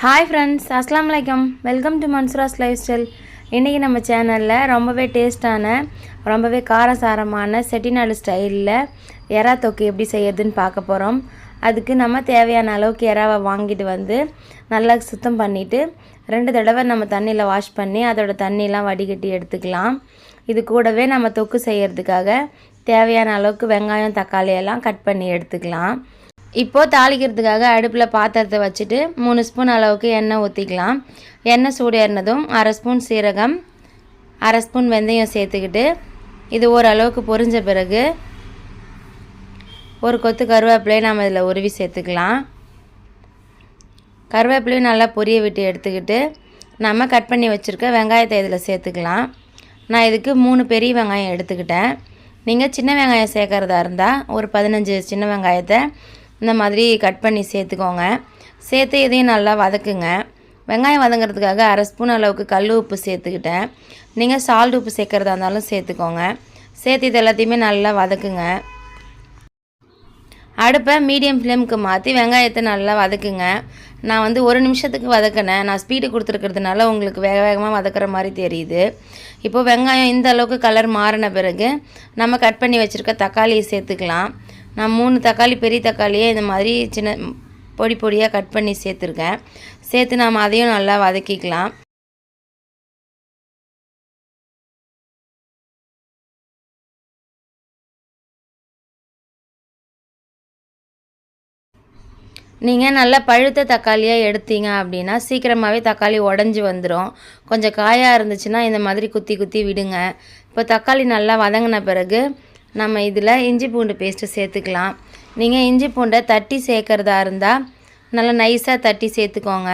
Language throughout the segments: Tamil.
ஹாய் ஃப்ரெண்ட்ஸ் அஸ்லாம் வலைக்கம் welcome to Mansoora's lifestyle இன்றைக்கி நம்ம சேனலில் ரொம்பவே டேஸ்டான ரொம்பவே காரசாரமான செட்டிநாடு ஸ்டைலில் எறா தொக்கு எப்படி செய்யறதுன்னு பார்க்க போகிறோம் அதுக்கு நம்ம தேவையான அளவுக்கு எறாவை வாங்கிட்டு வந்து நல்லா சுத்தம் பண்ணிவிட்டு ரெண்டு தடவை நம்ம தண்ணியில் வாஷ் பண்ணி அதோட தண்ணியெலாம் வடிகட்டி எடுத்துக்கலாம். இது கூடவே நம்ம தொக்கு செய்கிறதுக்காக தேவையான அளவுக்கு வெங்காயம் தக்காளி எல்லாம் கட் பண்ணி எடுத்துக்கலாம். இப்போது தாளிக்கிறதுக்காக அடுப்பில் பாத்திரத்தை வச்சுட்டு மூணு ஸ்பூன் அளவுக்கு எண்ணெய் ஊற்றிக்கலாம் எண்ணெய் சூடேறினதும் அரை ஸ்பூன் சீரகம் அரை ஸ்பூன் வெந்தயம் சேர்த்துக்கிட்டு இது ஓரளவுக்கு பொரிஞ்ச பிறகு ஒரு கொத்து கருவேப்பிலையை நம்ம இதில் உருவி சேர்த்துக்கலாம். கருவேப்பிலையும் நல்லா பொரிய விட்டு எடுத்துக்கிட்டு நம்ம கட் பண்ணி வச்சுருக்க வெங்காயத்தை இதில் சேர்த்துக்கலாம். நான் இதுக்கு மூணு பெரிய வெங்காயம் எடுத்துக்கிட்டேன். நீங்கள் சின்ன வெங்காயம் சேர்க்குறதா இருந்தால் ஒரு பதினஞ்சு சின்ன வெங்காயத்தை இந்த மாதிரி கட் பண்ணி சேர்த்துக்கோங்க. சேர்த்து இதையும் நல்லா வதக்குங்க. வெங்காயம் வதங்கிறதுக்காக அரை ஸ்பூன் அளவுக்கு கல் உப்பு சேர்த்துக்கிட்டேன். நீங்கள் சால்ட் உப்பு சேர்க்குறதா இருந்தாலும் சேர்த்துக்கோங்க. சேர்த்து இது எல்லாத்தையுமே நல்லா வதக்குங்க. அடுப்பை மீடியம் ஃப்ளேமுக்கு மாற்றி வெங்காயத்தை நல்லா வதக்குங்க. நான் வந்து ஒரு நிமிஷத்துக்கு வதக்கினேன். நான் ஸ்பீடு கொடுத்துருக்கிறதுனால உங்களுக்கு வேக வேகமாக வதக்குற மாதிரி தெரியுது. இப்போது வெங்காயம் இந்த அளவுக்கு கலர் மாறின பிறகு நம்ம கட் பண்ணி வச்சுருக்க தக்காளியை சேர்த்துக்கலாம். நான் மூணு தக்காளி பெரிய தக்காளியே இந்த மாதிரி சின்ன பொடி பொடியாக கட் பண்ணி சேர்த்துருக்கேன். சேர்த்து நாம் அதையும் நல்லா வதக்கிக்கலாம். நீங்கள் நல்லா பழுத்த தக்காளியாக எடுத்தீங்க அப்படின்னா சீக்கிரமாகவே தக்காளி உடஞ்சி வந்துடும் கொஞ்சம் காயாக இருந்துச்சுன்னா இந்த மாதிரி குத்தி குத்தி விடுங்க. இப்போ தக்காளி நல்லா வதங்கின பிறகு நம்ம இதில் இஞ்சி பூண்டு பேஸ்ட்டு சேர்த்துக்கலாம். நீங்கள் இஞ்சி பூண்டை தட்டி சேர்க்குறதா இருந்தால் நல்லா நைஸாக தட்டி சேர்த்துக்கோங்க.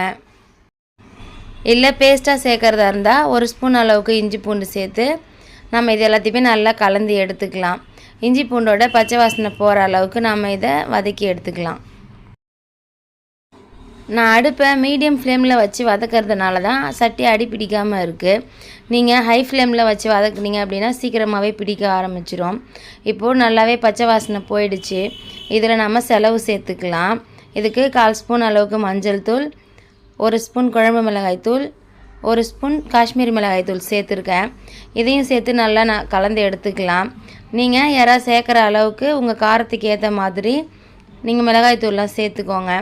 இல்லை பேஸ்ட்டாக சேர்க்குறதா இருந்தால் ஒரு ஸ்பூன் அளவுக்கு இஞ்சி பூண்டு சேர்த்து நம்ம இது எல்லாத்தையுமே நல்லா கலந்து எடுத்துக்கலாம். இஞ்சி பூண்டோட பச்சை வாசனை போகிற அளவுக்கு நம்ம இதை வதக்கி எடுத்துக்கலாம். நான் அடுப்பை மீடியம் ஃப்ளேமில் வச்சு வதக்கிறதுனால தான் சட்டி அடி பிடிக்காமல் இருக்குது நீங்கள் ஹை ஃப்ளேமில் வச்சு வதக்குனீங்க அப்படின்னா சீக்கிரமாகவே பிடிக்க ஆரம்பிச்சிரும். இப்போது நல்லாவே பச்சை வாசனை போயிடுச்சு. இதில் நம்ம செலவு சேர்த்துக்கலாம். இதுக்கு கால் ஸ்பூன் அளவுக்கு மஞ்சள் தூள் ஒரு ஸ்பூன் குழம்பு மிளகாய் தூள் ஒரு ஸ்பூன் காஷ்மீரி மிளகாய் தூள் சேர்த்துருக்கேன். இதையும் சேர்த்து நல்லா நான் கலந்து எடுத்துக்கலாம். நீங்கள் யாராவது சேர்க்குற அளவுக்கு உங்கள் காரத்துக்கு ஏற்ற மாதிரி நீங்கள் மிளகாய் தூள்லாம் சேர்த்துக்கோங்க.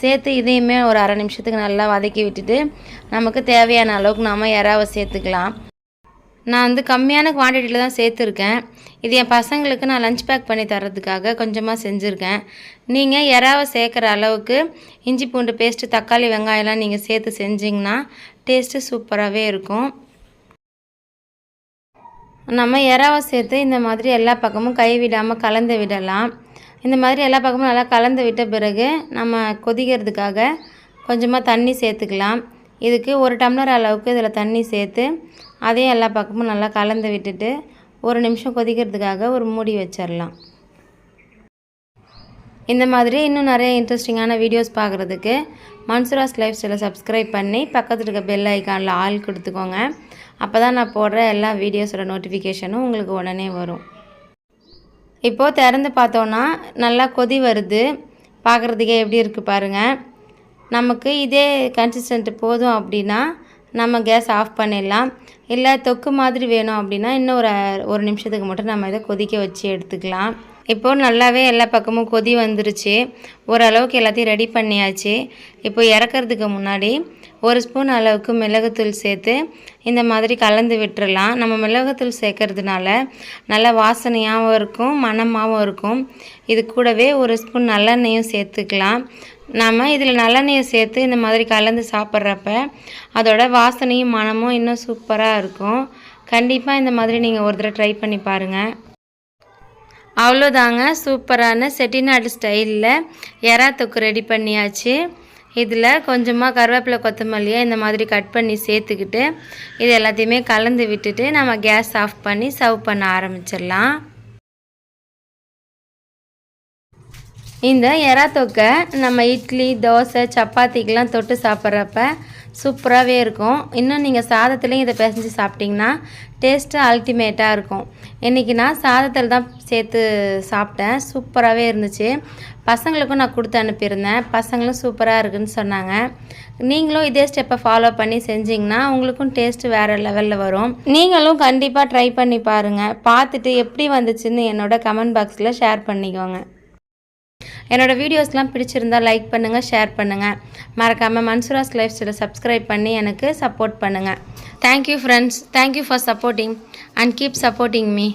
சேர்த்து இதையுமே ஒரு அரை நிமிஷத்துக்கு நல்லா வதக்கி விட்டுட்டு நமக்கு தேவையான அளவுக்கு நாம் இறாவை சேர்த்துக்கலாம். நான் வந்து கம்மியான குவான்டிட்டியில் தான் சேர்த்துருக்கேன். இது என் பசங்களுக்கு நான் லஞ்ச் பேக் பண்ணி தரதுக்காக கொஞ்சமாக செஞ்சுருக்கேன். நீங்கள் இறாவை சேர்க்குற அளவுக்கு இஞ்சி பூண்டு பேஸ்ட்டு தக்காளி வெங்காயம்லாம் நீங்கள் சேர்த்து செஞ்சிங்கன்னா டேஸ்ட்டு சூப்பராகவே இருக்கும். நம்ம இறாவை சேர்த்து இந்த மாதிரி எல்லா பக்கமும் கை விடாமல் கலந்து விடலாம். இந்த மாதிரி எல்லா பக்கமும் நல்லா கலந்து விட்ட பிறகு நம்ம கொதிக்கிறதுக்காக கொஞ்சமாக தண்ணி சேர்த்துக்கலாம். இதுக்கு ஒரு டம்ளர் அளவுக்கு இதில் தண்ணி சேர்த்து அதையும் எல்லா பக்கமும் நல்லா கலந்து விட்டுட்டு ஒரு நிமிஷம் கொதிக்கிறதுக்காக ஒரு மூடி வச்சிடலாம் இந்த மாதிரி இன்னும் நிறைய இன்ட்ரெஸ்டிங்கான வீடியோஸ் பார்க்குறதுக்கு மன்சூராஸ் லைஃப் ஸ்டைலை சப்ஸ்கிரைப் பண்ணி பக்கத்தில் இருக்க பெல் ஐக்கானில் ஆள் கொடுத்துக்கோங்க. அப்போ தான் நான் போடுற எல்லா வீடியோஸோட நோட்டிஃபிகேஷனும் உங்களுக்கு உடனே வரும். இப்போது திறந்து பார்த்தோன்னா நல்லா கொதி வருது. பார்க்குறதுக்கே எப்படி இருக்குது பாருங்கள் நமக்கு இதே கன்சிஸ்டன்ட் போதும் அப்படின்னா நம்ம கேஸ் ஆஃப் பண்ணிடலாம். இல்லை தொக்கு மாதிரி வேணும் அப்படின்னா இன்னும் ஒரு ஒரு நிமிஷத்துக்கு மட்டும் நம்ம இதை கொதிக்க வச்சு எடுத்துக்கலாம். இப்போது நல்லாவே எல்லா பக்கமும் கொதி வந்துருச்சு. ஓரளவுக்கு எல்லாத்தையும் ரெடி பண்ணியாச்சு. இப்போ இறக்கிறதுக்கு முன்னாடி ஒரு ஸ்பூன் அளவுக்கு மிளகுத்தூள் சேர்த்து இந்த மாதிரி கலந்து விட்டுறலாம். நம்ம மிளகுத்தூள் சேர்க்கறதுனால நல்லா வாசனையாகவும் இருக்கும் மணமாகவும் இருக்கும். இது கூடவே ஒரு ஸ்பூன் நல்லெண்ணெயும் சேர்த்துக்கலாம். நம்ம இதில் நல்லெண்ணெயை சேர்த்து இந்த மாதிரி கலந்து சாப்பிட்றப்ப அதோட வாசனையும் மனமும் இன்னும் சூப்பராக இருக்கும். கண்டிப்பாக இந்த மாதிரி நீங்கள் ஒரு தடவை ட்ரை பண்ணி பாருங்கள் அவ்வளோதாங்க. சூப்பரான செட்டிநாடு ஸ்டைலில் எறா தொக்கு ரெடி பண்ணியாச்சு. இதில் கொஞ்சமாக கருவேப்பிலை கொத்தமல்லியை இந்த மாதிரி கட் பண்ணி சேர்த்துக்கிட்டு இது எல்லாத்தையுமே கலந்து விட்டுட்டு நம்ம கேஸ் ஆஃப் பண்ணி சர்வ் பண்ண ஆரம்பிச்சிடலாம். இந்த எறா தொக்கை நம்ம இட்லி தோசை சப்பாத்திக்கெலாம் தொட்டு சாப்பிட்றப்ப சூப்பராகவே இருக்கும். இன்னும் நீங்கள் சாதத்துலேயும் இதை பிசைஞ்சு சாப்பிட்டிங்கன்னா டேஸ்ட்டு அல்டிமேட்டாக இருக்கும். இன்றைக்கி நான் சாதத்தில் தான் சேர்த்து சாப்பிட்டேன். சூப்பராகவே இருந்துச்சு. பசங்களுக்கும் நான் கொடுத்து அனுப்பியிருந்தேன். பசங்களும் சூப்பராக இருக்குன்னு சொன்னாங்க. நீங்களும் இதே ஸ்டெப்பை ஃபாலோ பண்ணி செஞ்சிங்கன்னா உங்களுக்கும் டேஸ்ட்டு வேறு லெவலில் வரும். நீங்களும் கண்டிப்பாக ட்ரை பண்ணி பாருங்கள் பார்த்துட்டு எப்படி வந்துச்சுன்னு என்னோட கமெண்ட் பாக்ஸில் ஷேர் பண்ணிக்கோங்க. என்னோடய வீடியோஸ்லாம் பிடிச்சிருந்தா லைக் பண்ணுங்கள் ஷேர் பண்ணுங்கள் மறக்காமல் மன்சூராஸ் லைஃப் ஸ்டைலை சப்ஸ்கிரைப் பண்ணி எனக்கு சப்போர்ட் பண்ணுங்கள் thank you friends thank you for supporting and keep supporting me